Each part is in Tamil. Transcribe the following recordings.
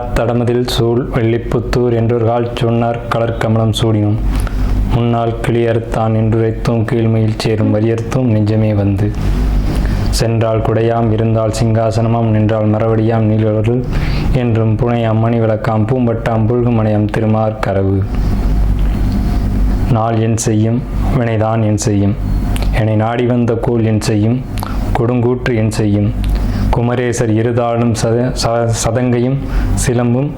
தடமதில் சூழ் வெள்ளிப்புத்தூர் என்றொருகால் சொன்னார் கலர்க்கமலம் சூடினும். முன்னால் கிளியறுத்தான் என்றுரைத்தும் கீழ்மையில் சேரும் வலியறுத்தும் நெஞ்சமே வந்து. சென்றால் குடையாம் இருந்தால் சிங்காசனமாம் நின்றால் மரவடியாம் நீலவர்கள் என்றும் புனையாம் மணி விளக்காம் பூம்பட்டாம் புல்குமணையாம் திருமார் கரவு. நாள் என் செய்யும் வினைதான் என் செய்யும். என்னை நாடி வந்த கோல் என் செய்யும் கொடுங்கூற்று என் செய்யும். குமரேசர் இருதாளும் சத ச- சதங்கையும் சிலம்பும்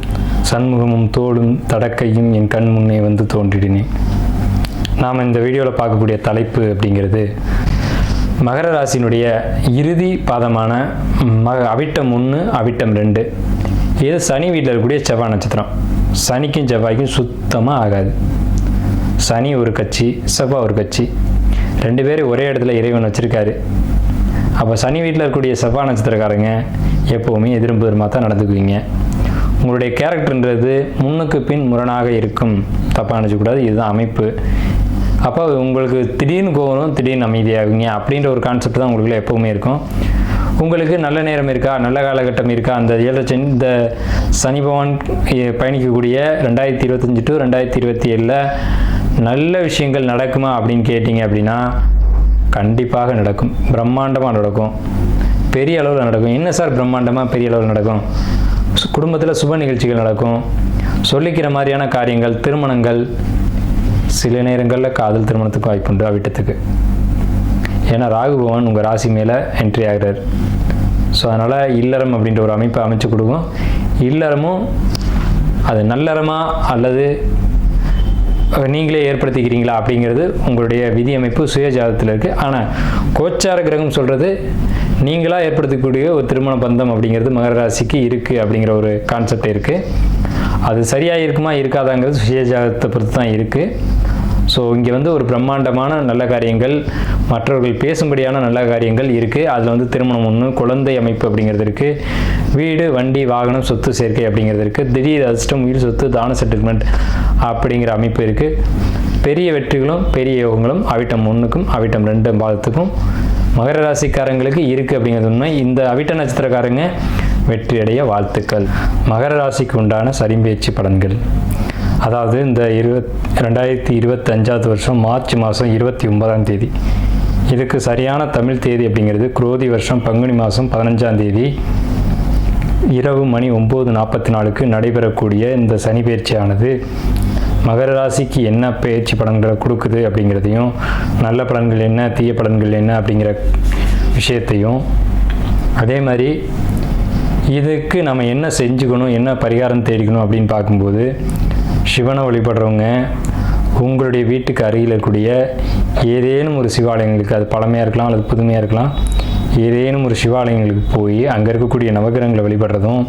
சண்முகமும் தோளும் தடக்கையும் என் கண் முன்னே வந்து தோன்றிடினேன் நாம் இந்த வீடியோவில் பார்க்கக்கூடிய தலைப்பு அப்படிங்கிறது மகர ராசியினுடைய இறுதி பாதமான மக அவிட்டம் ஒன்று அவிட்டம் ரெண்டு. இது சனி வீட்டில் இருக்கக்கூடிய செவ்வாய் நட்சத்திரம். சனிக்கும் செவ்வாய்க்கும் சுத்தமாக ஆகாது. சனி ஒரு கட்சி செவ்வாய் ஒரு கட்சி. ரெண்டு பேரும் ஒரே இடத்துல இறைவன் வச்சுருக்காரு. அப்போ சனி வீட்டில் இருக்கக்கூடிய செவ்வாய் நட்சத்திரக்காரங்க எப்போவுமே எதிர்பெருமா தான் நடந்துக்குவீங்க. உங்களுடைய கேரக்டர்ன்றது முன்னுக்கு பின் முரணாக இருக்கும். தப்பாக நினச்சக்கூடாது இதுதான் அமைப்பு. அப்போ உங்களுக்கு திடீர்னு கோவணும் திடீர்னு அமைதியாகுங்க அப்படின்ற ஒரு கான்செப்ட் தான் உங்களுக்குள்ள எப்போவுமே இருக்கும். உங்களுக்கு நல்ல நேரம் இருக்கா நல்ல காலகட்டம் இருக்கா? அந்த ஏழரை சனி இந்த சனி பகவான் பயணிக்கக்கூடிய ரெண்டாயிரத்தி இருபத்தஞ்சி டு ரெண்டாயிரத்தி இருபத்தி ஏழில் நல்ல விஷயங்கள் நடக்குமா அப்படின்னு கேட்டிங்க அப்படின்னா கண்டிப்பாக நடக்கும். பிரம்மாண்டமாக நடக்கும். பெரிய அளவில் நடக்கும். என்ன சார் பிரம்மாண்டமாக பெரிய அளவில் நடக்கும்? குடும்பத்தில் சுப நிகழ்ச்சிகள் நடக்கும். சொல்லிக்கிற மாதிரியான காரியங்கள் திருமணங்கள் சில நேரங்களில் காதல் திருமணத்துக்கு வாய்ப்புண்டு அவிட்டத்துக்கு. ஏன்னா ராகு பகவான் உங்கள் ராசி மேலே என்ட்ரி ஆகிறார். ஸோ அதனால் இல்லறம் அப்படின்ற ஒரு அமைப்பை அமைச்சு கொடுக்கும். இல்லறமும் அது நல்லறமா அல்லது நீங்களே ஏற்படுத்திக்கிறீங்களா அப்படிங்கிறது உங்களுடைய விதி அமைப்பு சுயஜாதத்தில் இருக்குது ஆனால் கோச்சார கிரகம் சொல்கிறது நீங்களாக ஏற்படுத்தக்கூடிய ஒரு திருமண பந்தம் அப்படிங்கிறது மகர ராசிக்கு இருக்குது அப்படிங்கிற ஒரு கான்செப்ட் இருக்குது அது சரியாக இருக்குமா இருக்காதாங்கிறது சுய ஜாதகத்தை பொறுத்து தான் இருக்குது ஸோ இங்கே வந்து ஒரு பிரம்மாண்டமான நல்ல காரியங்கள் மற்றவர்கள் பேசும்படியான நல்ல காரியங்கள் இருக்குது அதில் வந்து திருமணம் ஒன்று குழந்தை அமைப்பு அப்படிங்கிறது இருக்குது வீடு வண்டி வாகனம் சொத்து சேர்க்கை அப்படிங்கிறது இருக்குது திடீர் அதிர்ஷ்டம் உயிர் சொத்து தான செட்டில்மெண்ட் அப்படிங்கிற அமைப்பு இருக்குது பெரிய வெற்றிகளும் பெரிய யோகங்களும் அவிட்டம் ஒன்றுக்கும் அவிட்டம் ரெண்டு பாதத்துக்கும் மகர ராசிக்காரங்களுக்கு இருக்குது அப்படிங்கிறது உண்மை. இந்த அவிட்ட நட்சத்திரக்காரங்க வெற்றி அடைய வாழ்த்துக்கள். மகர ராசிக்கு உண்டான சரிம்பேச்சு பலன்கள். அதாவது இந்த இருபத் ரெண்டாயிரத்தி இருபத்தஞ்சாவது வருஷம் மார்ச் மாதம் இருபத்தி ஒன்பதாம் தேதி. இதுக்கு சரியான தமிழ் தேதி அப்படிங்கிறது குரோதி வருஷம் பங்குனி மாதம் பதினஞ்சாம் தேதி. இரவு மணி ஒம்பது நாற்பத்தி நாலுக்கு நடைபெறக்கூடிய இந்த சனி பயிற்சியானது மகர ராசிக்கு என்ன பயிற்சி பலன்களை கொடுக்குது அப்படிங்கிறதையும் நல்ல பலன்கள் என்ன தீய பலன்கள் என்ன அப்படிங்கிற விஷயத்தையும் அதே மாதிரி இதுக்கு நம்ம என்ன செஞ்சுக்கணும் என்ன பரிகாரம் தேடிக்கணும் அப்படின்னு பார்க்கும்போது சிவனை வழிபடுறவங்க உங்களுடைய வீட்டுக்கு அருகில் இருக்கக்கூடிய ஏதேனும் ஒரு சிவாலயங்களுக்கு அது பழமையாக இருக்கலாம் அல்லது புதுமையாக இருக்கலாம் ஏதேனும் ஒரு சிவாலயங்களுக்கு போய் அங்கே இருக்கக்கூடிய நவகிரகங்களை வழிபடுறதும்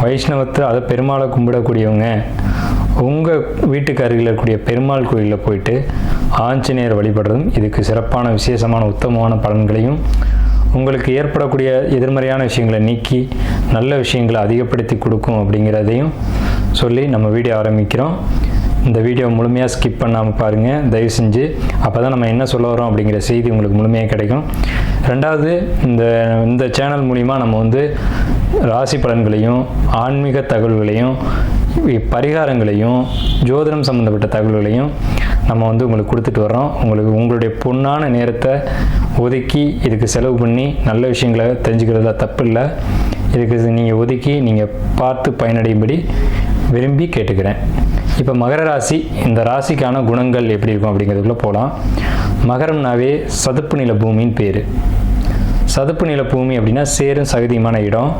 வைஷ்ணவத்தை அதை பெருமாளை கும்பிடக்கூடியவங்க உங்கள் வீட்டுக்கு அருகில் இருக்கக்கூடிய பெருமாள் கோயிலில் போயிட்டு ஆஞ்சநேயர் வழிபடுறதும் இதுக்கு சிறப்பான விசேஷமான உத்தமமான பலன்களையும் உங்களுக்கு ஏற்படக்கூடிய எதிர்மறையான விஷயங்களை நீக்கி நல்ல விஷயங்களை அதிகப்படுத்தி கொடுக்கும் அப்படிங்கிறதையும் சொல்லி நம்ம வீடியோ ஆரம்பிக்கிறோம். இந்த வீடியோ முழுமையாக ஸ்கிப் பண்ணாமல் பாருங்கள் தயவு செஞ்சு அப்போ தான் நம்ம என்ன சொல்ல வரோம் அப்படிங்கிற செய்தி உங்களுக்கு முழுமையாக கிடைக்கும். ரெண்டாவது இந்த இந்த சேனல் மூலிமா நம்ம வந்து ராசி பலன்களையும் ஆன்மீக தகவல்களையும் பரிகாரங்களையும் ஜோதிடம் சம்மந்தப்பட்ட தகவல்களையும் நம்ம வந்து உங்களுக்கு கொடுத்துட்டு வர்றோம். உங்களுக்கு உங்களுடைய பொண்ணான நேரத்தை ஒதுக்கி இதுக்கு செலவு பண்ணி நல்ல விஷயங்களை தெரிஞ்சுக்கிறதுல தப்பு இல்லை. இதுக்கு நீங்கள் ஒதுக்கி நீங்கள் பார்த்து பயனடையும்படி விரும்பி கேட்டுக்கிறேன். இப்போ மகர ராசி இந்த ராசிக்கான குணங்கள் எப்படி இருக்கும் அப்படிங்கிறதுக்குள்ளே போகலாம் மகரம்னாவே சதுப்பு நில பூமின்னு பேர். சதுப்பு நில பூமி அப்படின்னா சேரும் சகதியுமான இடம்.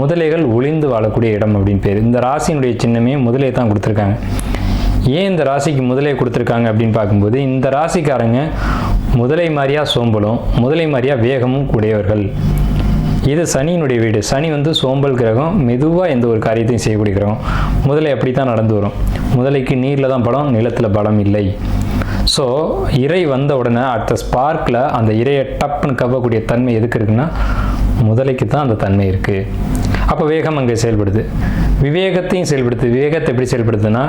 முதலைகள் ஒளிந்து வாழக்கூடிய இடம் அப்படின்னு பேர். இந்த ராசியினுடைய சின்னமே முதலே தான் கொடுத்துருக்காங்க. ஏன் இந்த ராசிக்கு முதலே கொடுத்துருக்காங்க அப்படின்னு பார்க்கும்போது இந்த ராசிக்காரங்க முதலை மாதிரியா சோம்பலும் முதலை மாதிரியா வேகமும் உடையவர்கள் இது சனியினுடைய வீடு. சனி வந்து சோம்பல் கிரகம். மெதுவாக எந்த ஒரு காரியத்தையும் செய்யக்கூடிய கிரகம். முதலை அப்படி தான் நடந்து வரும்? முதலைக்கு நீரில் தான் படம் நிலத்தில் பலம் இல்லை. ஸோ இறை வந்த உடனே அடுத்த ஸ்பார்க்கில் அந்த இறையை டப்புன்னு கவ்வக்கூடிய தன்மை எதுக்கு இருக்குன்னா முதலைக்கு தான் அந்த தன்மை இருக்குது அப்போ வேகம் அங்கே செயல்படுது. விவேகத்தையும் செயல்படுது. விவேகத்தை எப்படி செயல்படுதுன்னா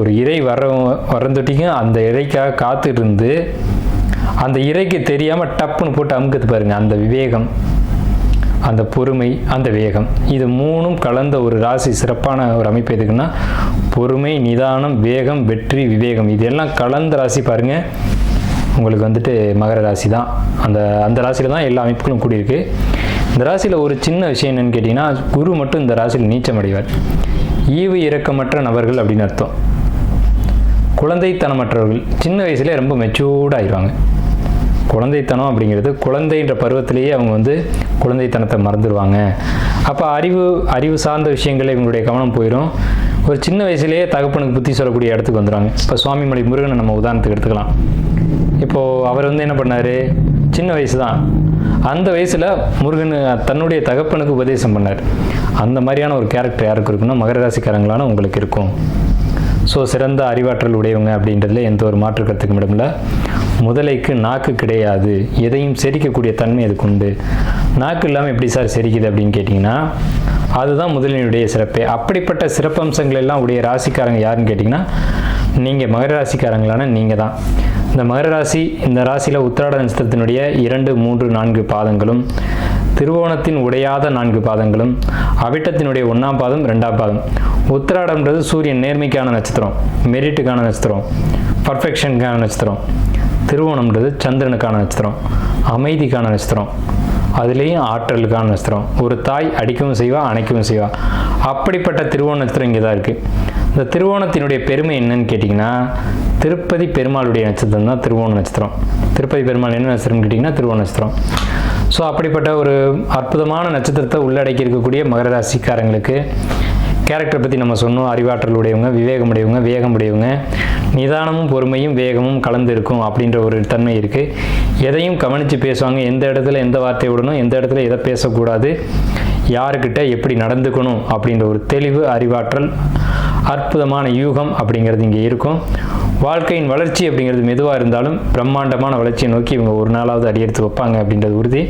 ஒரு இறை வர வரந்தொட்டிக்கும் அந்த இறைக்காக காத்துட்டு இருந்து அந்த இறைக்கு தெரியாமல் டப்புன்னு போட்டு அமுக்குது பாருங்கள் அந்த விவேகம். அந்த பொறுமை அந்த வேகம். இது மூணும் கலந்த ஒரு ராசி சிறப்பான ஒரு அமைப்பு எதுக்குன்னா பொறுமை நிதானம் வேகம் வெற்றி விவேகம். இதெல்லாம் கலந்த ராசி பாருங்கள் உங்களுக்கு வந்துட்டு மகர ராசி தான். அந்த அந்த ராசியில் தான் எல்லா அமைப்புகளும் கூடியிருக்கு. இந்த ராசியில் ஒரு சின்ன விஷயம் என்னென்னு கேட்டிங்கன்னா குரு மட்டும் இந்த ராசியில் நீச்சம் அடைவார். ஈவு இறக்கமற்ற நபர்கள் அப்படின்னு அர்த்தம். குழந்தைத்தனமற்றவர்கள் சின்ன வயசுலேயே ரொம்ப மெச்சூர்ட் ஆயிடுவாங்க. குழந்தைத்தனம் அப்படிங்கிறது குழந்தைன்ற பருவத்திலேயே அவங்க வந்து குழந்தைத்தனத்தை மறந்துடுவாங்க. அப்போ அறிவு அறிவு சார்ந்த விஷயங்களில் இவங்களுடைய கவனம் போயிடும் ஒரு சின்ன வயசுலேயே தகப்பனுக்கு புத்தி சொல்லக்கூடிய இடத்துக்கு வந்துடுவாங்க. இப்போ சுவாமிமலை முருகனை நம்ம உதாரணத்துக்கு எடுத்துக்கலாம். இப்போது அவர் வந்து என்ன பண்ணார்? சின்ன வயசு தான் அந்த வயசில் முருகன் தன்னுடைய தகப்பனுக்கு உபதேசம் பண்ணார். அந்த மாதிரியான ஒரு கேரக்டர் யாருக்கு இருக்குன்னா மகர ராசிக்காரங்களான உங்களுக்கு இருக்கும். ஸோ சிறந்த அறிவாற்றல் உடையவங்க அப்படின்றதுல எந்த ஒரு மாற்று கருத்துக்கும் இடமில்ல. முதலைக்கு நாக்கு கிடையாது. எதையும் செரிக்கக்கூடிய தன்மை அதுக்கு உண்டு. நாக்கு இல்லாமல் எப்படி சார் செரிக்குது அப்படின்னு கேட்டிங்கன்னா அதுதான் முதலினுடைய சிறப்பே. அப்படிப்பட்ட சிறப்பம்சங்கள் எல்லாம் உடைய ராசிக்காரங்க யாருன்னு கேட்டிங்கன்னா நீங்கள் மகர ராசிக்காரங்களான நீங்கள் தான். இந்த மகர ராசி இந்த ராசியில் உத்திராட நட்சத்திரத்தினுடைய இரண்டு மூன்று நான்கு பாதங்களும் திருவோணத்தின் உடையாத நான்கு பாதங்களும் அவிட்டத்தினுடைய ஒன்றாம் பாதம் ரெண்டாம் பாதம். உத்திராடம்ன்றது சூரியன் நேர்மைக்கான நட்சத்திரம் மெரிட்டுக்கான நட்சத்திரம் பர்ஃபெக்ஷனுக்கான நட்சத்திரம். திருவோணம்ன்றது சந்திரனுக்கான நட்சத்திரம் அமைதிக்கான நட்சத்திரம் அதுலேயும் ஆற்றலுக்கான நட்சத்திரம். ஒரு தாய் அடிக்கவும் செய்வா அணைக்கவும் செய்வா. அப்படிப்பட்ட திருவோண நட்சத்திரம் இங்கே தான் இருக்குது இந்த திருவோணத்தினுடைய பெருமை என்னன்னு கேட்டிங்கன்னா திருப்பதி பெருமாளுடைய நட்சத்திரம் தான் திருவோண நட்சத்திரம். திருப்பதி பெருமாள் என்ன நட்சத்திரம்னு கேட்டிங்கன்னா திருவோண நட்சத்திரம். ஸோ அப்படிப்பட்ட ஒரு அற்புதமான நட்சத்திரத்தை உள்ளடக்கி இருக்கக்கூடிய மகர ராசிக்காரங்களுக்கு கேரக்டரை பற்றி நம்ம சொன்னோம். அறிவாற்றல் உடையவங்க விவேகம் உடையவங்க வேகம் உடையவங்க நிதானமும் பொறுமையும் வேகமும் கலந்து இருக்கும் அப்படின்ற ஒரு தன்மை இருக்குது எதையும் கவனித்து பேசுவாங்க. எந்த இடத்துல எந்த வார்த்தை விடணும் எந்த இடத்துல எதை பேசக்கூடாது யாருக்கிட்ட எப்படி நடந்துக்கணும் அப்படின்ற ஒரு தெளிவு அறிவாற்றல் அற்புதமான யூகம் அப்படிங்கிறது இங்கே இருக்கும். வாழ்க்கையின் வளர்ச்சி அப்படிங்கிறது மெதுவாக இருந்தாலும் பிரம்மாண்டமான வளர்ச்சியை நோக்கி இவங்க ஒரு நாளாவது அடியெடுத்து வைப்பாங்க அப்படின்றது உறுதி.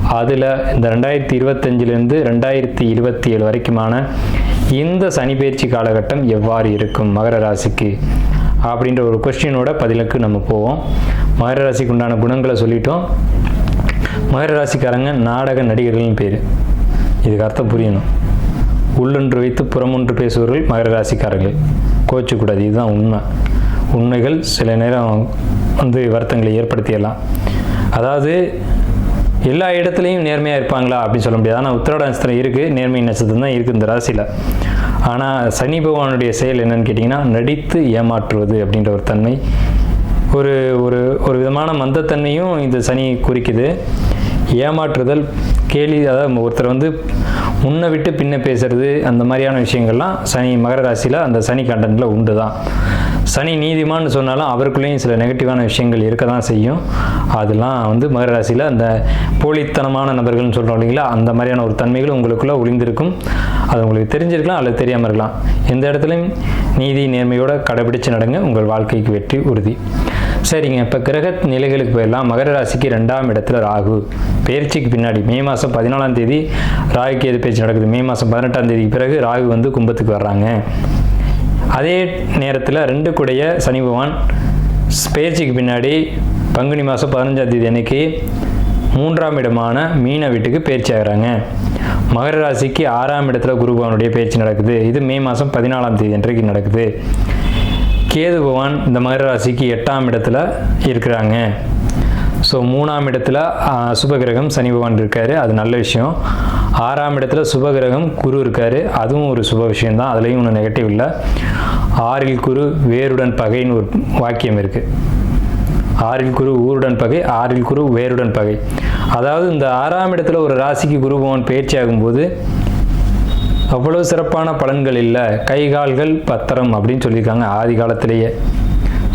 அதில் இந்த ரெண்டாயிரத்தி இருபத்தஞ்சிலேருந்து ரெண்டாயிரத்தி இருபத்தி ஏழு வரைக்குமான இந்த சனி பயிற்சி காலகட்டம் எவ்வாறு இருக்கும் மகர ராசிக்கு? அப்படின்ற ஒரு கொஸ்டினோட பதிலுக்கு நம்ம போவோம். மகர ராசிக்கு உண்டான குணங்களை சொல்லிட்டோம். மகர ராசிக்காரங்க நாடக நடிகர்கள்னு பேர். இதுக்கு அர்த்தம் புரியணும். உள்ளொன்று வைத்து புறமொன்று பேசுபவர்கள் மகர ராசிக்காரர்கள். கோச்சக்கூடாது இதுதான் உண்மை. உண்மைகள் சில நேரம் வந்து வருத்தங்களை ஏற்படுத்திடலாம். அதாவது எல்லா இடத்துலையும் நேர்மையாக இருப்பாங்களா அப்படின்னு சொல்ல முடியாது. ஆனால் உத்திராட நட்சத்திரம் இருக்குது நேர்மை நட்சத்திரம் தான் இருக்குது இந்த ராசியில். ஆனால் சனி பகவானுடைய செயல் என்னன்னு கேட்டிங்கன்னா நடித்து ஏமாற்றுவது அப்படின்ற ஒரு தன்மை. ஒரு ஒரு ஒரு விதமான மந்தத்தன்மையும் இந்த சனி குறிக்குது. ஏமாற்றுதல் கேலி அதாவது ஒருத்தர் வந்து முன்ன விட்டு பின்ன பேசுறது அந்த மாதிரியான விஷயங்கள்லாம் சனி மகர ராசியில் அந்த சனி கண்டனில் உண்டு தான் சனி நீதிமான்னு சொன்னாலும் அவருக்குள்ளேயும் சில நெகட்டிவான விஷயங்கள் இருக்க தான் செய்யும். அதெல்லாம் வந்து மகர ராசியில் அந்த போலித்தனமான நபர்கள்னு சொல்கிறோம் இல்லைங்களா? அந்த மாதிரியான ஒரு தன்மைகள் உங்களுக்குள்ளே ஒளிந்திருக்கும். அது உங்களுக்கு தெரிஞ்சிருக்கலாம் அல்லது தெரியாமல் இருக்கலாம். எந்த இடத்துலையும் நீதி நேர்மையோடு கடைபிடித்து நடங்க. உங்கள் வாழ்க்கைக்கு வெற்றி உறுதி. சரிங்க இப்போ கிரக நிலைகளுக்கு போயிடலாம். மகர ராசிக்கு ரெண்டாம் இடத்துல ராகு. பயிற்சிக்கு பின்னாடி மே மாதம் பதினாலாம் தேதி ராகுக்கு எது பயிற்சி நடக்குது. மே மாதம் பதினெட்டாம் தேதிக்கு பிறகு ராகு வந்து கும்பத்துக்கு வர்றாங்க. அதே நேரத்தில் ரெண்டு கூடைய சனி பகவான் பயிற்சிக்கு பின்னாடி பங்குனி மாதம் பதினஞ்சாம் தேதி அன்னைக்கு மூன்றாம் இடமான மீன வீட்டுக்கு பயிற்சி ஆகிறாங்க. மகர ராசிக்கு ஆறாம் இடத்துல குரு பகவானுடைய பயிற்சி நடக்குது. இது மே மாதம் பதினாலாம் தேதி அன்றைக்கு நடக்குது. கேது பகவான் இந்த மகர ராசிக்கு எட்டாம் இடத்துல இருக்கிறாங்க. ஸோ மூணாம் இடத்துல சுபகிரகம் சனி பகவான் இருக்காரு. அது நல்ல விஷயம். ஆறாம் இடத்துல சுபகிரகம் குரு இருக்காரு. அதுவும் ஒரு சுப விஷயம் தான் அதுலேயும் ஒன்றும் நெகட்டிவ் இல்லை. ஆறில் குரு வேருடன் பகைன்னு ஒரு வாக்கியம் இருக்குது ஆறில் குரு ஊருடன் பகை ஆறில் குரு வேருடன் பகை. அதாவது இந்த ஆறாம் இடத்துல ஒரு ராசிக்கு குரு பகவான் பயிற்சி ஆகும்போது அவ்வளோ சிறப்பான பலன்கள் இல்லை. கை கால்கள் பத்திரம் அப்படின்னு சொல்லியிருக்காங்க ஆதி காலத்திலேயே.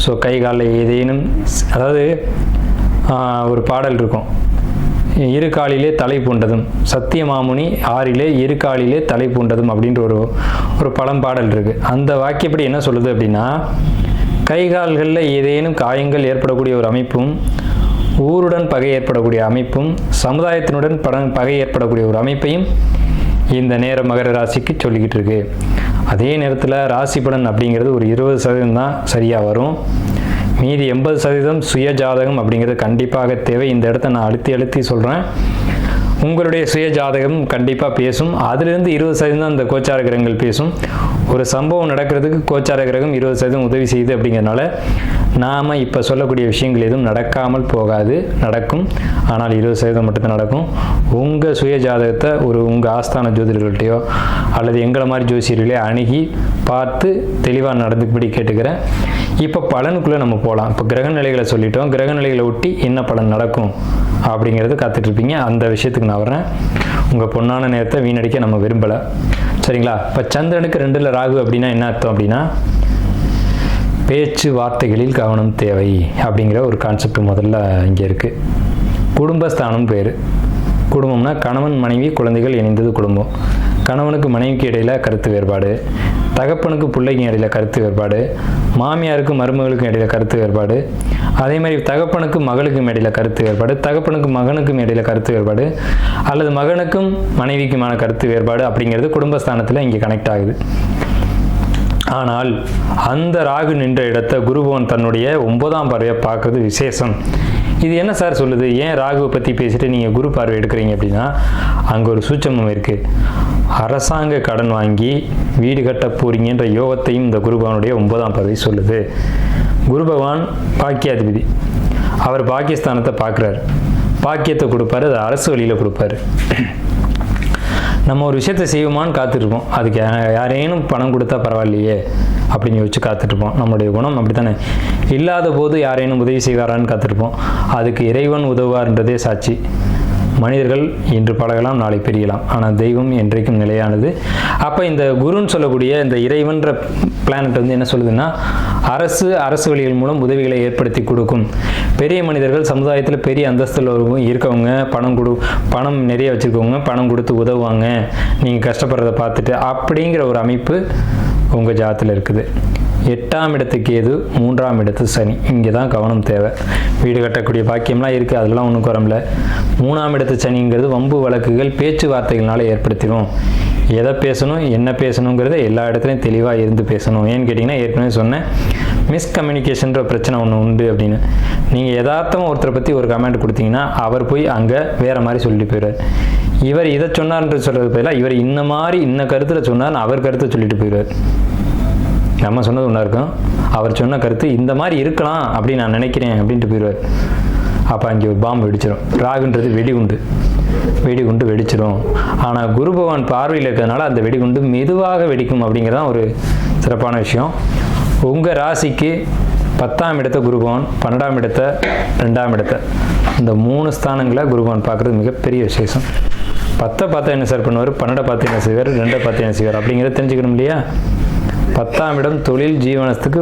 ஸோ கை காலில் ஏதேனும் அதாவது ஒரு பாடல் இருக்கும். இரு காலிலே தலை பூண்டதும் சத்தியமாமுனி ஆறிலே இரு காலிலே தலை பூண்டதும் அப்படின்ற ஒரு ஒரு பழம்பாடல் இருக்குது அந்த வாக்கியப்படி என்ன சொல்லுது அப்படின்னா கை கால்களில் ஏதேனும் காயங்கள் ஏற்படக்கூடிய ஒரு அமைப்பும் ஊருடன் பகை ஏற்படக்கூடிய அமைப்பும் சமுதாயத்தினுடன் பட பகை ஏற்படக்கூடிய ஒரு அமைப்பையும் இந்த நேரம் மகர ராசிக்கு சொல்லிக்கிட்டு இருக்கு அதே நேரத்தில் ராசி பலன் அப்படிங்கிறது ஒரு இருபது சதவீதம் தான் சரியாக வரும். மீதி எண்பது சதவீதம் சுய ஜாதகம் அப்படிங்கிறது கண்டிப்பாக தேவை. இந்த இடத்த நான் அழுத்தி அழுத்தி சொல்கிறேன் உங்களுடைய சுய ஜாதகம் கண்டிப்பாக பேசும். அதிலிருந்து இருபது சதவீதம் அந்த கோச்சார கிரகங்கள் பேசும். ஒரு சம்பவம் நடக்கிறதுக்கு கோச்சார கிரகம் இருபது சதவீதம் உதவி செய்யுது அப்படிங்கிறனால நாம் இப்போ சொல்லக்கூடிய விஷயங்கள் எதுவும் நடக்காமல் போகாது நடக்கும். ஆனால் இருபது சதவீதம் மட்டும்தான் நடக்கும். உங்கள் சுய ஜாதகத்தை ஒரு உங்கள் ஆஸ்தான ஜோதிடர்கள்ட்டையோ அல்லது எங்களை மாதிரி ஜோசியர்களே அணுகி பார்த்து தெளிவாக நடந்துக்கும்படி கேட்டுக்கிறேன். இப்போ பலனுக்குள்ளே நம்ம போகலாம் இப்போ கிரக நிலைகளை சொல்லிட்டோம். கிரக நிலைகளை ஒட்டி என்ன பலன் நடக்கும் அப்படிங்கிறது காத்துட்ருப்பீங்க அந்த விஷயத்துக்கு நான் வரேன் உங்கள் பொண்ணான நேரத்தை வீணடிக்க நம்ம விரும்பலை. சரிங்களா? இப்போ சந்திரனுக்கு ரெண்டில் ராகு அப்படின்னா என்ன அர்த்தம் அப்படின்னா பேச்சு வார்த்தைகளில் கவனம் தேவை அப்படிங்கிற ஒரு கான்செப்ட் முதல்ல இங்கே இருக்குது குடும்பஸ்தானம் பேர். குடும்பம்னா கணவன் மனைவி குழந்தைகள் இணைந்தது குடும்பம். கணவனுக்கு மனைவிக்கு இடையில கருத்து வேறுபாடு தகப்பனுக்கு பிள்ளைக்கு இடையில கருத்து வேறுபாடு மாமியாருக்கு மருமகளுக்கும் இடையில கருத்து வேறுபாடு. அதே மாதிரி தகப்பனுக்கும் மகளுக்கும் இடையில கருத்து வேறுபாடு தகப்பனுக்கும் மகனுக்கும் இடையில கருத்து வேறுபாடு அல்லது மகனுக்கும் மனைவிக்குமான கருத்து வேறுபாடு அப்படிங்கிறது குடும்பஸ்தானத்தில் இங்கே கனெக்ட் ஆகுது. ஆனால் அந்த ராகு நின்ற இடத்த குருபவன் தன்னுடைய ஒன்பதாம் பார்வையை பார்க்கறது விசேஷம். இது என்ன சார் சொல்லுது? ஏன் ராகுவை பற்றி பேசிட்டு நீங்கள் குரு பார்வை எடுக்கிறீங்க அப்படின்னா அங்கே ஒரு சூட்சமம் இருக்குது அரசாங்க கடன் வாங்கி வீடு கட்ட போறீங்கன்ற யோகத்தையும் இந்த குருபவனுடைய ஒன்பதாம் பதவி சொல்லுது. குரு பகவான் பாக்கியாதிபதி. அவர் பாகிஸ்தானத்தை பார்க்குறாரு. பாக்கியத்தை கொடுப்பாரு அதை அரசு வழியில் கொடுப்பாரு. நம்ம ஒரு விஷயத்தை செய்வோமான்னு காத்திருப்போம் அதுக்கு யா- யாரேனும் பணம் கொடுத்தா பரவாயில்லையே அப்படின்னு யோசிச்சு காத்திருப்போம் நம்மளுடைய குணம் அப்படித்தானே? இல்லாத போது யாரேனும் உதவி செய்வாரான்னு காத்திருப்போம் அதுக்கு இறைவன் உதவுவார்ன்றதே சாட்சி. மனிதர்கள் இன்று பழகலாம் நாளை பிரியலாம். ஆனால் தெய்வம் என்றைக்கும் நிலையானது. அப்போ இந்த குருன்னு சொல்லக்கூடிய இந்த இறைவன்ற பிளானட் வந்து என்ன சொல்லுதுன்னா அரசு அரசு வழிகள் மூலம் உதவிகளை ஏற்படுத்தி கொடுக்கும். பெரிய மனிதர்கள் சமுதாயத்தில் பெரிய அந்தஸ்தில் இருக்கவங்க பணம் கொடு பணம் நிறைய வச்சுருக்கவங்க பணம் கொடுத்து உதவுவாங்க. நீங்கள் கஷ்டப்படுறத பார்த்துட்டு அப்படிங்கிற ஒரு அமைப்பு உங்கள் ஜாத்தில் இருக்குது. எட்டாம் இடத்துக்கு ஏது மூன்றாம் இடத்து சனி. இங்கே தான் கவனம் தேவை. வீடு கட்டக்கூடிய பாக்கியம்லாம் இருக்குது அதெல்லாம் ஒன்றும் குறமில்ல மூணாம் இடத்து சனிங்கிறது வம்பு வழக்குகள் பேச்சுவார்த்தைகள்னால ஏற்படுத்திடும் எதை பேசணும் என்ன பேசணுங்கிறத எல்லா இடத்துலையும் தெளிவாக இருந்து பேசணும். ஏன்னு கேட்டிங்கன்னா ஏற்கனவே சொன்னேன் மிஸ்கம்யூனிகேஷன்ற பிரச்சனை ஒன்று உண்டு அப்படின்னு. நீங்கள் யதார்த்தமாக ஒருத்தரை பற்றி ஒரு கமெண்ட் கொடுத்தீங்கன்னா அவர் போய் அங்கே வேறு மாதிரி சொல்லிட்டு போயிடுவார். இவர் இதை சொன்னார்ன்ற சொல்கிறது பதிலாக இவர் இந்த மாதிரி இன்ன கருத்தில் சொன்னார்னு அவர் கருத்தை சொல்லிட்டு போயிடுவார். நம்ம சொன்னது ஒன்றா இருக்கும். அவர் சொன்ன கருத்து இந்த மாதிரி இருக்கலாம் அப்படின்னு நான் நினைக்கிறேன் அப்படின்ட்டு போயிடுவார். அப்போ அங்கே ஒரு பாம்பு வெடிச்சிடும் ராகுன்றது வெடிகுண்டு. வெடிகுண்டு வெடிச்சிடும் ஆனால் குரு பகவான் பார்வையில் இருக்கிறதுனால அந்த வெடிகுண்டு மெதுவாக வெடிக்கும் அப்படிங்கிறதான் ஒரு சிறப்பான விஷயம். உங்கள் ராசிக்கு பத்தாம் இடத்த குருபவன் பன்னெண்டாம் இடத்த ரெண்டாம் இடத்த. இந்த மூணு ஸ்தானங்களை குருபவன் பார்க்குறது மிகப்பெரிய விசேஷம். பத்தை பார்த்தா என்ன சார் பண்ணுவார்? பன்னெண்டை பார்த்து என்ன செய்வார்? ரெண்டை பார்த்து என்ன செய்வார்? அப்படிங்கிறத தெரிஞ்சுக்கணும் இல்லையா? பத்தாம் இடம் தொழில் ஜீவனத்துக்கு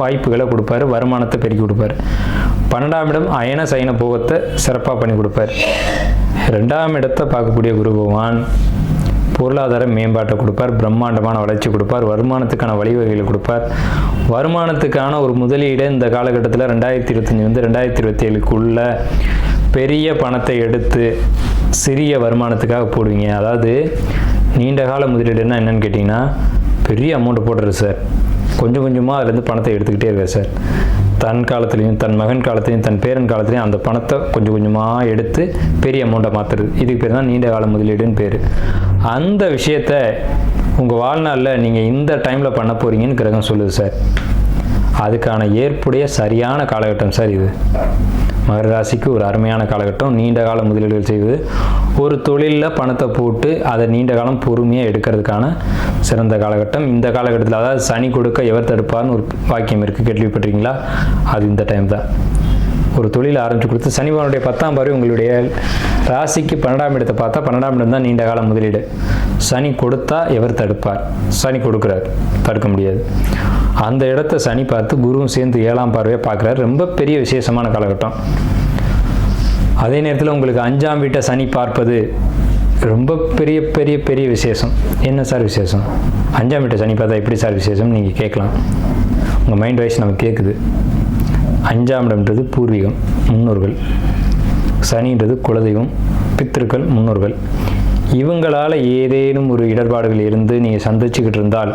வாய்ப்புகளை கொடுப்பாரு வருமானத்தை பெருக்கி கொடுப்பாரு. பன்னெண்டாம் இடம் அயன சயன போகத்தை சிறப்பாக பண்ணி கொடுப்பாரு. ரெண்டாம் இடத்தை பார்க்கக்கூடிய குரு பகவான் பொருளாதார மேம்பாட்டை கொடுப்பார் பிரம்மாண்டமான வளர்ச்சி கொடுப்பார் வருமானத்துக்கான வழிவகைகளை கொடுப்பார். வருமானத்துக்கான ஒரு முதலீடு இந்த காலகட்டத்தில் ரெண்டாயிரத்தி இருபத்தஞ்சிலிருந்து ரெண்டாயிரத்தி இருபத்தி ஏழுக்குள்ள பெரிய பணத்தை எடுத்து சிறிய வருமானத்துக்காக போடுவீங்க. அதாவது நீண்ட கால முதலீடுன்னா என்னன்னு கேட்டிங்கன்னா பெரிய அமௌண்ட்டு போடுறது சார் கொஞ்சம் கொஞ்சமாக அதுலேருந்து பணத்தை எடுத்துக்கிட்டே இருக்கார் சார் தன் காலத்துலேயும் தன் மகன் காலத்துலேயும் தன் பேரன் காலத்துலேயும் அந்த பணத்தை கொஞ்சம் கொஞ்சமாக எடுத்து பெரிய அமௌண்ட்டை மாற்றுறது இதுக்கு பேர் தான் நீண்ட கால முதலீடுன்னு பேர். அந்த விஷயத்த உங்கள் வாழ்நாளில் நீங்கள் இந்த டைமில் பண்ண போகிறீங்கன்னு கிரகம் சொல்லுது சார் அதுக்கான ஏற்புடைய சரியான காலகட்டம் சார் இது. மகர ராசிக்கு ஒரு அருமையான காலகட்டம். நீண்ட கால முதலீடுகள் செய்வது ஒரு தொழிலில் பணத்தை போட்டு அதை நீண்ட காலம் பொறுமையாக எடுக்கிறதுக்கான சிறந்த காலகட்டம். இந்த காலகட்டத்தில் அதாவது சனி கொடுக்க எவர் தடுப்பார்னு ஒரு வாக்கியம் இருக்குது கேள்விப்பட்டிருக்கீங்களா? அது இந்த டைம் தான். ஒரு தொழில் ஆரம்பித்து கொடுத்து சனிபவனுடைய பத்தாம் பார்வை உங்களுடைய ராசிக்கு பன்னெண்டாம் இடத்தை பார்த்தா பன்னெண்டாம் இடம் தான் நீண்ட கால முதலீடு. சனி கொடுத்தா எவர் தடுப்பார்? சனி கொடுக்குறார். தடுக்க முடியாது. அந்த இடத்த சனி பார்த்து குருவும் சேர்ந்து ஏழாம் பார்வையை பார்க்குறாரு. ரொம்ப பெரிய விசேஷமான காலகட்டம். அதே நேரத்தில் உங்களுக்கு அஞ்சாம் வீட்டை சனி பார்ப்பது ரொம்ப பெரிய பெரிய பெரிய விசேஷம். என்ன சார் விசேஷம்? அஞ்சாம் வீட்டை சனி பார்த்தா எப்படி சார் விசேஷம் நீங்கள் கேட்கலாம். உங்கள் மைண்ட் வைஸ் நமக்கு கேட்குது அஞ்சாம் இடம்ன்றது பூர்வீகம் முன்னோர்கள். சனின்றது குலதெய்வம் பித்திருக்கள் முன்னோர்கள். இவங்களால் ஏதேனும் ஒரு இடர்பாடுகள் இருந்து நீங்கள் சந்திச்சுக்கிட்டு இருந்தால்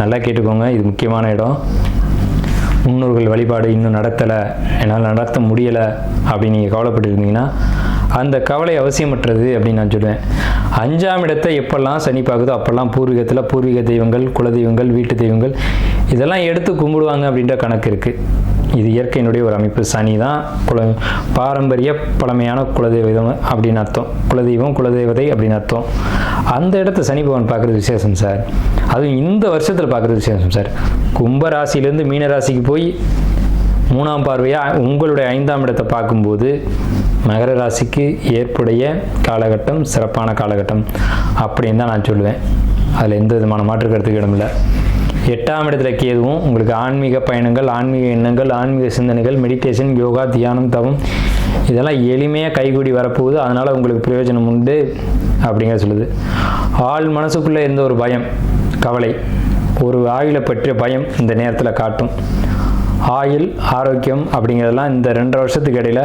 நல்லா கேட்டுக்கோங்க இது முக்கியமான இடம். முன்னோர்கள் வழிபாடு இன்னும் நடத்தலை என்னால் நடத்த முடியலை அப்படின்னு நீங்கள் கவலைப்பட்டு இருந்தீங்கன்னா அந்த கவலை அவசியமற்றது அப்படின்னு நான் சொல்லுவேன் அஞ்சாம் இடத்தை எப்பெல்லாம் சனி பார்க்குதோ அப்பெல்லாம் பூர்வீகத்தில் பூர்வீக தெய்வங்கள் குலதெய்வங்கள் வீட்டு தெய்வங்கள் இதெல்லாம் எடுத்து கும்பிடுவாங்க அப்படின்ற கணக்கு இருக்குது இது இயற்கையினுடைய ஒரு அமைப்பு. சனி தான் குல பாரம்பரிய பழமையான குலதெய்வம் அப்படின்னு அர்த்தம். குலதெய்வம் குலதெய்வதை அப்படின்னு அர்த்தம். அந்த இடத்த சனி பகவான் பார்க்குறது விசேஷம் சார். அதுவும் இந்த வருஷத்தில் பார்க்குறது விசேஷம் சார். கும்ப ராசியிலேருந்து மீன ராசிக்கு போய் மூணாம் பார்வையாக உங்களுடைய ஐந்தாம் இடத்தை பார்க்கும்போது மகர ராசிக்கு ஏற்புடைய காலகட்டம் சிறப்பான காலகட்டம் அப்படின்னு தான் நான் சொல்லுவேன். அதில் எந்த விதமான மாற்று கருத்துக்கு இடமில்லை. எட்டாம் இடத்துல கேதுவும் உங்களுக்கு ஆன்மீக பயணங்கள் ஆன்மீக எண்ணங்கள் ஆன்மீக சிந்தனைகள் மெடிடேஷன் யோகா தியானம் தவம் இதெல்லாம் எளிமையாக கைகூடி வரப்போகுது. அதனால் உங்களுக்கு பிரயோஜனம் உண்டு அப்படிங்கிற சொல்லுது. ஆள் மனசுக்குள்ளே இருந்த ஒரு பயம் கவலை ஒரு ஆயுளை பற்றிய பயம் இந்த நேரத்தில் காட்டும். ஆயில் ஆரோக்கியம் அப்படிங்கிறதெல்லாம் இந்த ரெண்டரை வருஷத்துக்கு இடையில்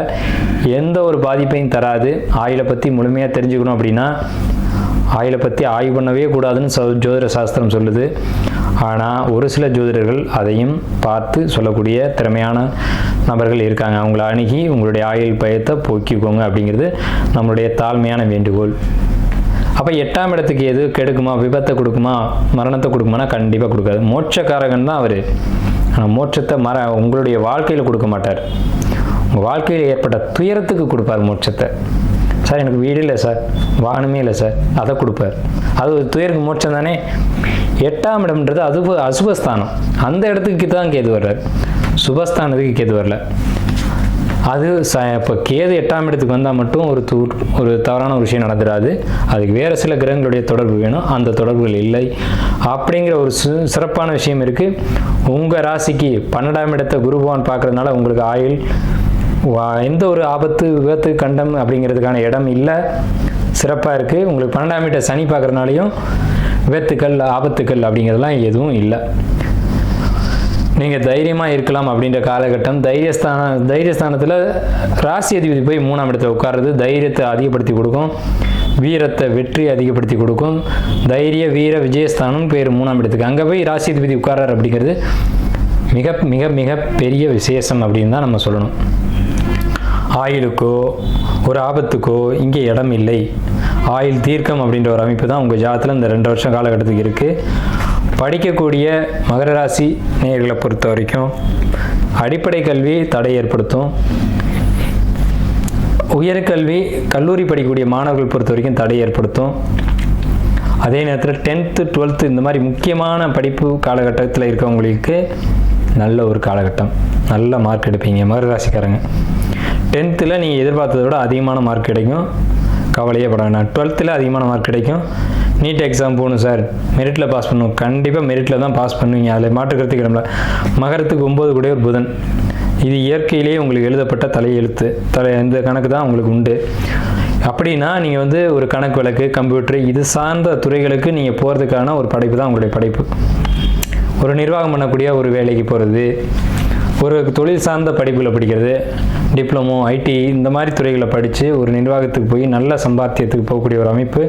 எந்த ஒரு பாதிப்பையும் தராது. ஆயிலை பற்றி முழுமையாக தெரிஞ்சுக்கணும் அப்படின்னா ஆயிலை பற்றி ஆய்வு பண்ணவே கூடாதுன்னு ச ஜோதிட சாஸ்திரம் சொல்லுது. ஆனால் ஒரு சில ஜோதிடர்கள் அதையும் பார்த்து சொல்லக்கூடிய திறமையான நபர்கள் இருக்காங்க. அவங்கள அணுகி உங்களுடைய ஆயுள் பயத்தை போக்கிக்கோங்க அப்படிங்கிறது நம்மளுடைய தாழ்மையான வேண்டுகோள். அப்போ எட்டாம் இடத்துக்கு எது கெடுக்குமா? விபத்தை கொடுக்குமா? மரணத்தை கொடுக்குமானா கண்டிப்பாக கொடுக்காது. மோட்சக்காரகன் தான் அவர். ஆனால் மோட்சத்தை மர உங்களுடைய வாழ்க்கையில் கொடுக்க மாட்டார். உங்கள் வாழ்க்கையில் ஏற்பட்ட துயரத்துக்கு கொடுப்பார் மோட்சத்தை. சார் எனக்கு வீடு இல்லை சார். வாகனமே இல்லை சார். அதை கொடுப்பார். அது ஒரு துயருக்கு மோட்சம் தானே? எட்டாம் இடம்ன்றது அது அசுபஸ்தானம். அந்த இடத்துக்கு தான் கேது வர்றார். சுபஸ்தானத்துக்கு கேது வரல. அது ச இப்போ கேது எட்டாம் இடத்துக்கு வந்தால் மட்டும் ஒரு தூ ஒரு தவறான ஒரு விஷயம் நடந்துடாது அதுக்கு வேறு சில கிரகங்களுடைய தொடர்பு வேணும். அந்த தொடர்புகள் இல்லை. அப்படிங்கிற ஒரு சு சிறப்பான விஷயம் இருக்குது உங்கள் ராசிக்கு பன்னெண்டாம் இடத்தை குருபவான் பார்க்குறதுனால உங்களுக்கு ஆயுள் எந்த ஒரு ஆபத்து விபத்து கண்டம் அப்படிங்கிறதுக்கான இடம் இல்லை. சிறப்பாக இருக்குது உங்களுக்கு பன்னெண்டாம் வீட்டை சனி பார்க்குறதுனாலையும் விபத்துக்கள் ஆபத்துக்கள் அப்படிங்கிறதுலாம் எதுவும் இல்லை. நீங்கள் தைரியமாக இருக்கலாம் அப்படின்ற காலகட்டம். தைரியஸ்தான தைரியஸ்தானத்தில் ராசி அதிபதி போய் மூணாம் இடத்துல உட்கார்றது தைரியத்தை அதிகப்படுத்தி கொடுக்கும். வீரத்தை வெற்றி அதிகப்படுத்தி கொடுக்கும். தைரிய வீர விஜயஸ்தானம் பேர் மூணாம் இடத்துக்கு. அங்கே போய் ராசி அதிபதி உட்கார்றார் அப்படிங்கிறது மிக மிக மிக பெரிய விசேஷம் அப்படின்னு தான் நம்ம சொல்லணும். ஆயிலுக்கோ ஒரு ஆபத்துக்கோ இங்கே இடம் இல்லை. ஆயில் தீர்க்கம் அப்படின்ற ஒரு அமைப்பு தான் உங்கள் ஜாதத்தில் இந்த ரெண்டு வருஷம் காலகட்டத்துக்கு இருக்குது படிக்கக்கூடிய மகர ராசி நேர்களை பொறுத்த வரைக்கும் அடிப்படை கல்வி தடை ஏற்படுத்தும். உயர்கல்வி கல்லூரி படிக்கக்கூடிய மாணவர்கள் பொறுத்த வரைக்கும் தடை ஏற்படுத்தும். அதே நேரத்தில் டென்த்து டுவெல்த்து இந்த மாதிரி முக்கியமான படிப்பு காலகட்டத்தில் இருக்கவங்களுக்கு நல்ல ஒரு காலகட்டம். நல்ல மார்க் எடுப்பீங்க மகர ராசிக்காரங்க. டென்த்தில் நீங்கள் எதிர்பார்த்ததை விட அதிகமான மார்க் கிடைக்கும். கவலையே பட வேண்டாம். டுவெல்த்தில் அதிகமான மார்க் கிடைக்கும். நீட் எக்ஸாம் போகணும் சார் மெரிட்டில் பாஸ் பண்ணணும். கண்டிப்பாக மெரிட்டில் தான் பாஸ் பண்ணுவீங்க. அதில் மாற்றுக்கிறதுக்கு இடம்ல மகரத்துக்கு ஒம்பது கூட ஒரு புதன். இது இயற்கையிலேயே உங்களுக்கு எழுதப்பட்ட தலையெழுத்து. தலை இந்த கணக்கு தான் உங்களுக்கு உண்டு. அப்படின்னா நீங்கள் வந்து ஒரு கணக்கு வழக்கு கம்ப்யூட்டர் இது சார்ந்த துறைகளுக்கு நீங்கள் போகிறதுக்கான ஒரு படைப்பு தான் உங்களுடைய படைப்பு. ஒரு நிர்வாகம் பண்ணக்கூடிய ஒரு வேலைக்கு போகிறது ஒரு தொழில் சார்ந்த படிப்புகளை படிக்கிறது டிப்ளமோ ஐடி இந்த மாதிரி துறைகளை படித்து ஒரு நிர்வாகத்துக்கு போய் நல்ல சம்பாத்தியத்துக்கு போகக்கூடிய ஒரு அமைப்பு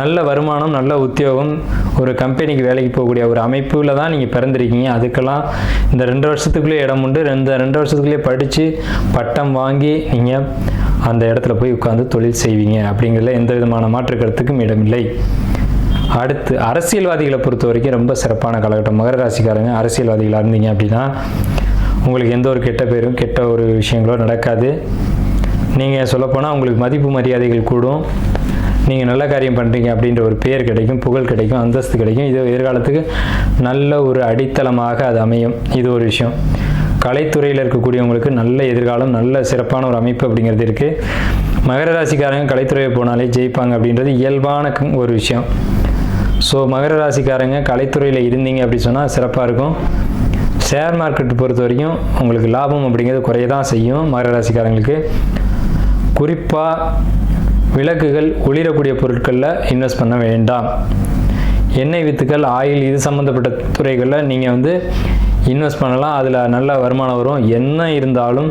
நல்ல வருமானம் நல்ல உத்தியோகம் ஒரு கம்பெனிக்கு வேலைக்கு போகக்கூடிய ஒரு அமைப்பில் தான் நீங்கள் பிறந்திருக்கீங்க. அதுக்கெல்லாம் இந்த ரெண்டு வருஷத்துக்குள்ளே இடம் உண்டு. இந்த ரெண்டு வருஷத்துக்குள்ளேயே படித்து பட்டம் வாங்கி நீங்கள் அந்த இடத்துல போய் உட்காந்து தொழில் செய்வீங்க அப்படிங்கிறதுல எந்த விதமான மாற்று கருத்துக்கும் இடமில்லை. அடுத்து அரசியல்வாதிகளை பொறுத்த வரைக்கும் ரொம்ப சிறப்பான காலகட்டம். மகர ராசிக்காரங்க அரசியல்வாதிகளாக இருந்தீங்க அப்படின்னா உங்களுக்கு எந்த ஒரு கெட்ட பேரும் கெட்ட ஒரு விஷயங்களோ நடக்காது. நீங்கள் சொல்லப்போனால் உங்களுக்கு மதிப்பு மரியாதைகள் கூடும். நீங்கள் நல்ல காரியம் பண்ணுறீங்க அப்படின்ற ஒரு பேர் கிடைக்கும் புகழ் கிடைக்கும் அந்தஸ்து கிடைக்கும். இது எதிர்காலத்துக்கு நல்ல ஒரு அடித்தளமாக அது அமையும். இது ஒரு விஷயம். கலைத்துறையில் இருக்கக்கூடியவங்களுக்கு நல்ல எதிர்காலம் நல்ல சிறப்பான ஒரு அமைப்பு அப்படிங்கிறது இருக்குது மகர ராசிக்காரங்க கலைத்துறையை போனாலே ஜெயிப்பாங்க அப்படின்றது இயல்பான ஒரு விஷயம். ஸோ மகர ராசிக்காரங்க கலைத்துறையில் இருந்தீங்க அப்படி சொன்னால் சிறப்பாக இருக்கும். ஷேர் மார்க்கெட் பொறுத்த வரைக்கும் உங்களுக்கு லாபம் அப்படிங்கிறது குறைய தான் செய்யும் மகர ராசிக்காரங்களுக்கு. குறிப்பாக விளக்குகள் ஒளிரக்கூடிய பொருட்களில் இன்வெஸ்ட் பண்ண வேண்டாம். எண்ணெய் வித்துக்கள் ஆயில் இது சம்மந்தப்பட்ட துறைகளில் நீங்கள் வந்து இன்வெஸ்ட் பண்ணலாம். அதில் நல்ல வருமானம் வரும். என்ன இருந்தாலும்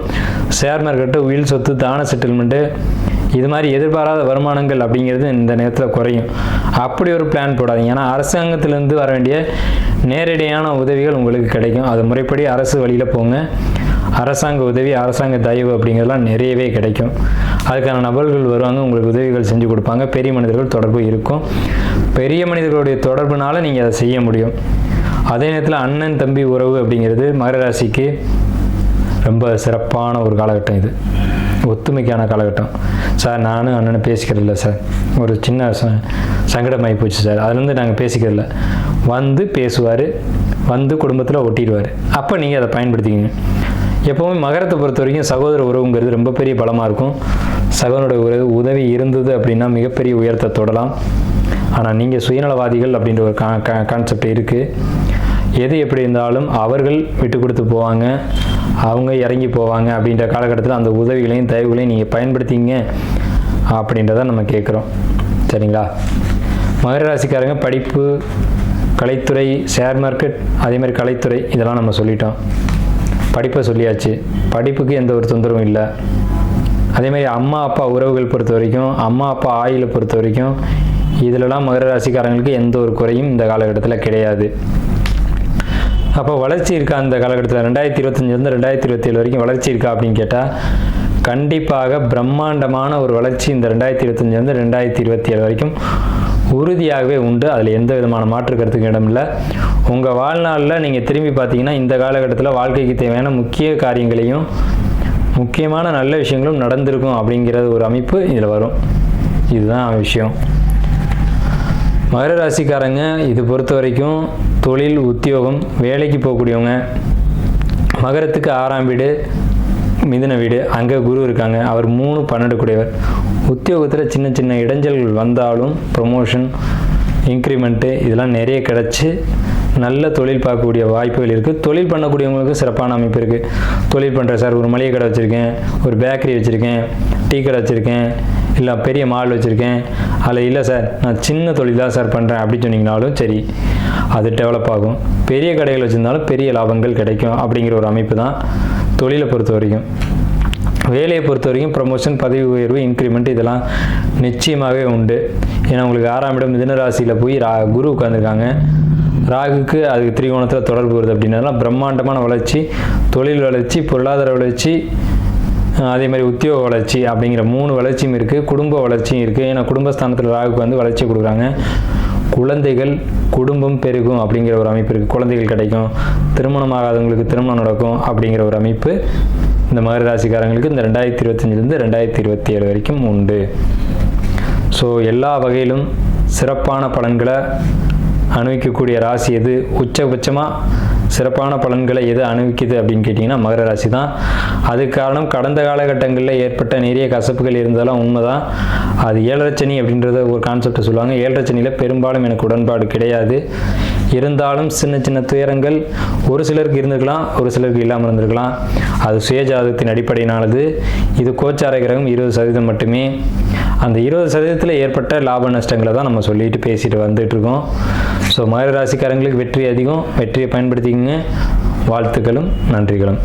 ஷேர் மார்க்கெட்டு உயில் சொத்து தான செட்டில்மெண்ட்டு இது மாதிரி எதிர்பாராத வருமானங்கள் அப்படிங்கிறது இந்த நேரத்தில் குறையும். அப்படி ஒரு பிளான் போடாதீங்க. ஏன்னா அரசாங்கத்திலேருந்து வர வேண்டிய நேரடியான உதவிகள் உங்களுக்கு கிடைக்கும். அது முறைப்படி அரசு வழியில் போங்க. அரசாங்க உதவி அரசாங்க தயவு அப்படிங்கிறதுலாம் நிறையவே கிடைக்கும். அதுக்கான நபர்கள் வருவாங்க உங்களுக்கு உதவிகள் செஞ்சு கொடுப்பாங்க. பெரிய மனிதர்கள் தொடர்பு இருக்கும். பெரிய மனிதர்களுடைய தொடர்புனால நீங்கள் அதை செய்ய முடியும். அதே நேரத்தில் அண்ணன் தம்பி உறவு அப்படிங்கிறது மகர ராசிக்கு ரொம்ப சிறப்பான ஒரு காலகட்டம் இது. ஒத்துமைக்கான காலகட்டம். சார் நானும் அண்ணனும் பேசிக்கிறதில்ல சார். ஒரு சின்ன ச சங்கடமாகி போச்சு சார். அதுலேருந்து நாங்கள் பேசிக்கிறதில்ல. வந்து பேசுவார் வந்து குடும்பத்தில் ஒட்டிடுவார். அப்போ நீங்கள் அதை பயன்படுத்திக்கிங்க. எப்போவுமே மகரத்தை பொறுத்த வரைக்கும் சகோதர உறவுங்கிறது ரொம்ப பெரிய பலமாக இருக்கும். சகோதரோட உறவு உதவி இருந்தது அப்படின்னா மிகப்பெரிய உயரத்தை தொடலாம். ஆனால் நீங்கள் சுயநலவாதிகள் அப்படின்ற ஒரு கா கான்செப்ட் இருக்குது எது எப்படி இருந்தாலும் அவர்கள் விட்டு கொடுத்து போவாங்க. அவங்க இறங்கி போவாங்க அப்படின்ற காலகட்டத்தில் அந்த உதவிகளையும் தயவுகளையும் நீங்கள் பயன்படுத்திங்க அப்படின்றத நம்ம கேட்குறோம். சரிங்களா? மகர ராசிக்காரங்க படிப்பு கலைத்துறை ஷேர் மார்க்கெட் அதே மாதிரி கலைத்துறை இதெல்லாம் நம்ம சொல்லிட்டோம். படிப்பை சொல்லியாச்சு. படிப்புக்கு எந்த ஒரு தொந்தரவும் இல்லை. அதே மாதிரி அம்மா அப்பா உறவுகள் பொறுத்த வரைக்கும் அம்மா அப்பா ஆயுளை பொறுத்த வரைக்கும் இதிலலாம் மகர ராசிக்காரங்களுக்கு எந்த ஒரு குறையும் இந்த காலகட்டத்தில் கிடையாது. அப்போ வளர்ச்சி இருக்கா அந்த காலகட்டத்தில்? ரெண்டாயிரத்தி இருபத்தஞ்சிலேருந்து ரெண்டாயிரத்தி இருபத்தி ஏழு வரைக்கும் வளர்ச்சி இருக்கா அப்படின்னு கேட்டால் கண்டிப்பாக பிரம்மாண்டமான ஒரு வளர்ச்சி இந்த ரெண்டாயிரத்தி இருபத்தஞ்சிலேருந்து ரெண்டாயிரத்தி இருபத்தி ஏழு வரைக்கும் உறுதியாகவே உண்டு. அதில் எந்த விதமான மாற்று கருத்துக்கு இடமில்லை உங்கள் வாழ்நாளில் நீங்கள் திரும்பி பார்த்தீங்கன்னா இந்த காலகட்டத்தில் வாழ்க்கைக்கு தேவையான முக்கிய காரியங்களையும் முக்கியமான நல்ல விஷயங்களும் நடந்திருக்கும் அப்படிங்கிறது ஒரு அமைப்பு இதில் வரும். இதுதான் விஷயம். மகர ராசிக்காரங்க இது பொறுத்த வரைக்கும் தொழில் உத்தியோகம் வேலைக்கு போகக்கூடியவங்க மகரத்துக்கு ஆறாம் வீடு மிதுன வீடு அங்கே குரு இருக்காங்க. அவர் மூணு பன்னெண்டு கூடியவர் உத்தியோகத்தில் சின்ன சின்ன இடைஞ்சல்கள் வந்தாலும் ப்ரொமோஷன் இன்க்ரிமெண்ட்டு இதெல்லாம் நிறைய கிடச்சி நல்ல தொழில் பார்க்கக்கூடிய வாய்ப்புகள் இருக்குது தொழில் பண்ணக்கூடியவங்களுக்கு சிறப்பான அமைப்பு இருக்குது தொழில் பண்ணுற சார் ஒரு மளிகை கடை வச்சுருக்கேன் ஒரு பேக்கரி வச்சுருக்கேன் டீ கடை வச்சுருக்கேன் இல்லை பெரிய மால் வச்சுருக்கேன். அதில் இல்லை சார். நான் சின்ன தொழில் தான் சார் பண்ணுறேன் அப்படின்னு சொன்னீங்கனாலும் சரி அது டெவலப் ஆகும். பெரிய கடைகள் வச்சுருந்தாலும் பெரிய லாபங்கள் கிடைக்கும் அப்படிங்கிற ஒரு அமைப்பு தான் தொழிலை பொறுத்த வரைக்கும். வேலையை பொறுத்த வரைக்கும் ப்ரமோஷன் பதவி உயர்வு இன்க்ரிமெண்ட் இதெல்லாம் நிச்சயமாகவே உண்டு. ஏன்னா உங்களுக்கு ஆறாம் இடம் மிதனராசியில் போய் ரா குரு உட்காந்துருக்காங்க ராகுக்கு அதுக்கு திரிகோணத்தில் தொடர்பு வருது அப்படின்னா பிரம்மாண்டமான வளர்ச்சி தொழில் வளர்ச்சி பொருளாதார வளர்ச்சி அதே மாதிரி உத்தியோக வளர்ச்சி அப்படிங்கிற மூணு வளர்ச்சியும் இருக்குது குடும்ப வளர்ச்சியும் இருக்குது ஏன்னா குடும்பஸ்தானத்தில் ராகுக்கு வந்து வளர்ச்சி கொடுக்குறாங்க. குழந்தைகள் குடும்பம் பெருகும் அப்படிங்கிற ஒரு அமைப்பு இருக்குது குழந்தைகள் கிடைக்கும். திருமணம் ஆகாதவங்களுக்கு திருமணம் நடக்கும் அப்படிங்கிற ஒரு அமைப்பு இந்த மகர ராசிக்காரங்களுக்கு இந்த ரெண்டாயிரத்தி இருபத்தஞ்சிலேருந்து ரெண்டாயிரத்தி இருபத்தி ஏழு வரைக்கும் உண்டு. ஸோ எல்லா வகையிலும் சிறப்பான பலன்களை அனுபவிக்கக்கூடிய ராசி எது? உச்சபட்சமாக சிறப்பான பலன்களை எது அனுபவிக்குது அப்படின்னு கேட்டிங்கன்னா மகர ராசி தான் அது காரணம் கடந்த காலகட்டங்களில் ஏற்பட்ட நிறைய கசப்புகள் இருந்தாலும் உண்மைதான். அது ஏழரை சனி அப்படின்றத ஒரு கான்செப்டை சொல்லுவாங்க. ஏழரை சனியில் பெரும்பாலும் எனக்கு உடன்பாடு கிடையாது. இருந்தாலும் சின்ன சின்ன துயரங்கள் ஒரு சிலருக்கு இருந்திருக்கலாம் ஒரு சிலருக்கு இல்லாமல் இருந்திருக்கலாம். அது சுயஜாதகத்தின் அடிப்படையினானது. இது கோச்சார கிரகம் இருபது சதவீதம் மட்டுமே. அந்த இருபது சதவீதத்தில் ஏற்பட்ட லாப நஷ்டங்களை தான் நம்ம சொல்லிட்டு பேசிட்டு வந்துட்டு இருக்கோம். ஸோ மகர ராசிக்காரங்களுக்கு வெற்றி அதிகம். வெற்றியை பயன்படுத்திக்கங்க. வாழ்த்துக்களும் நன்றிகளும்.